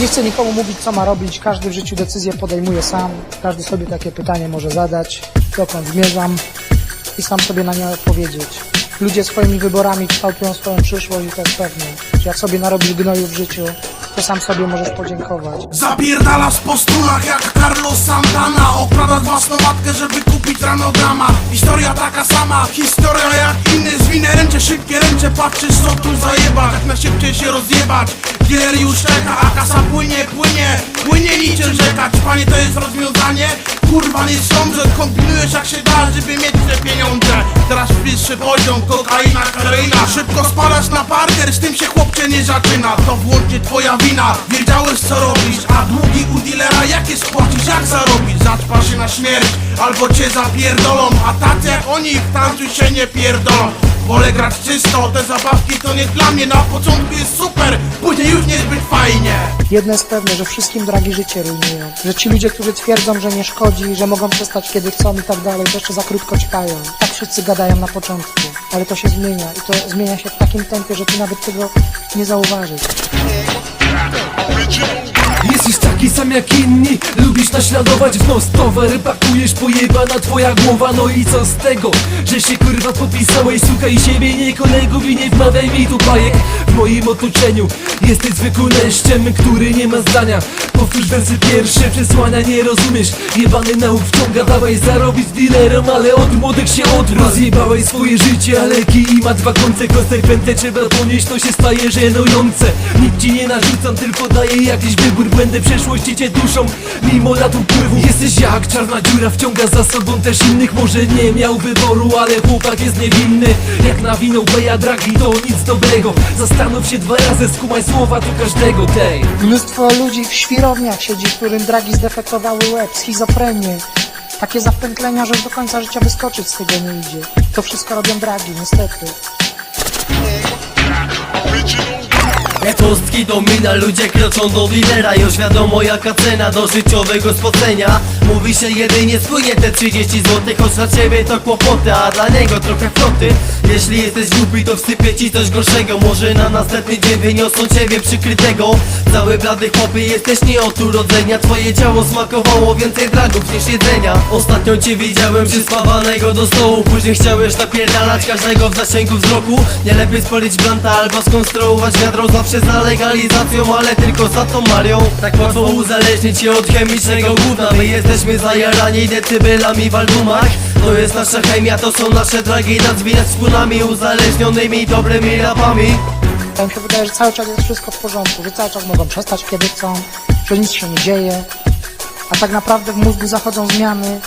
Nie chcę nikomu mówić, co ma robić. Każdy w życiu decyzję podejmuje sam. Każdy sobie takie pytanie może zadać, dokąd zmierzam i sam sobie na nie odpowiedzieć. Ludzie swoimi wyborami kształtują swoją przyszłość i to jest pewne. Jak sobie narobisz gnoju w życiu, to sam sobie możesz podziękować. Zapierdalasz po stronach jak Carlos Santana. Okradasz własną matkę, żeby kupić rano dramat Historia taka sama, historia jak inny. Zwinę ręce, szybkie ręce, patrzysz co tu zajebać. Jak najszybciej się rozjebać. Dealer już czeka, a kasa płynie, płynie. Płynie niczym rzeka, czy panie to jest rozwiązanie? Kurwa nie sądzę, kombinujesz jak się da, żeby mieć te pieniądze. Teraz wyższy poziom, kokaina, heroina. Szybko spadasz na parker, z tym się chłopcze nie zaczyna To włącznie twoja wina, wiedziałeś co robisz A długi u dealera jakie spłacisz, jak zarobisz? Zaćpa się na śmierć, albo cię zapierdolą A tacy jak oni w tańcu się nie pierdolą Wolę grać czysto, te zabawki to nie dla mnie Na początku jest super, później już niezbyt fajnie Jedno jest pewne, że wszystkim dragi życie rujnują. Że ci ludzie, którzy twierdzą, że nie szkodzi, że mogą przestać kiedy chcą i tak dalej, jeszcze za krótko ćpają. Tak wszyscy gadają na początku, ale to się zmienia i to zmienia się w takim tempie, że ty nawet tego nie zauważysz. Jesteś taki sam jak inni Lubisz naśladować w nos. Towar Pakujesz pojebana twoja głowa. No i co z tego, że się kurwa podpisałeś? Słuchaj siebie, nie kolegów i nie wmawiaj mi tu bajek. W moim otoczeniu jesteś zwykłym leszczem Który nie ma zdania. Powtórz wersy pierwsze, przesłania nie rozumiesz. Jebany nauk wciąga, dawaj zarobić z dealerem Ale od młodych się odwróć. Rozjebałeś swoje życie, ale kij ma dwa końce. Konsekwencje trzeba ponieść, to się staje żenujące ci nie narzucam, tylko daję jakiś wybór Błędy przeszłości cię duszą, mimo lat upływu Jesteś jak czarna dziura, wciąga za sobą też innych Może nie miał wyboru, ale chłopak jest niewinny Jak nawinął beja dragi, to nic dobrego Zastanów się dwa razy, skumaj słowa do każdego tej Mnóstwo ludzi w świrowniach siedzi, którym dragi zdefektowały łeb, schizofrenię. Takie zapętlenia, że do końca życia wyskoczyć z tego nie idzie. To wszystko robią dragi, niestety. Pustki domina, ludzie kroczą do lidera Już wiadomo jaka cena do życiowego spocenia. Mówi się jedynie spłynie te 30 zł Choć dla ciebie to kłopoty, a dla niego trochę floty. Jeśli jesteś głupi to wsypię ci coś gorszego. Może na następny dzień wyniosą ciebie przykrytego. Cały blady chłopy jesteś nie od urodzenia. Twoje ciało smakowało więcej dragów niż jedzenia. Ostatnio cię widziałem przyspawanego do stołu. Później chciałeś napierdalać każdego w zasięgu wzroku. Nie lepiej spalić blanta albo skonstruować wiadro Zawsze za legalizacją, ale tylko za tą Marią. Tak łatwo uzależnić się od chemicznego gówna. My jesteśmy zajarani decybelami w albumach. To jest nasza chemia, to są nasze dragi. Nas widać wspólnami uzależnionymi dobrymi rapami. To mi się wydaje, że cały czas jest wszystko w porządku, że cały czas mogą przestać kiedy chcą, że nic się nie dzieje, a tak naprawdę w mózgu zachodzą zmiany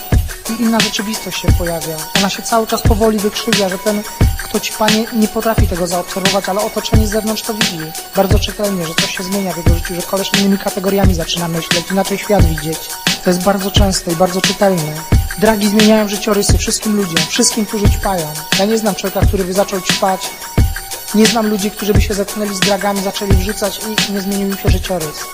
i inna rzeczywistość się pojawia. Ona się cały czas powoli wykrzywia, że ten, kto ci panie nie potrafi tego zaobserwować, ale otoczenie z zewnątrz to widzi. Bardzo czytelnie, że coś się zmienia w jego życiu, że koleś innymi kategoriami zaczyna myśleć, inaczej świat widzieć. To jest bardzo częste i bardzo czytelne. Dragi zmieniają życiorysy wszystkim ludziom, wszystkim, którzy ćpają. Ja nie znam człowieka, który by zaczął ćpać, nie znam ludzi, którzy by się zetknęli z dragami, zaczęli wrzucać i nie zmienił im się życiorys.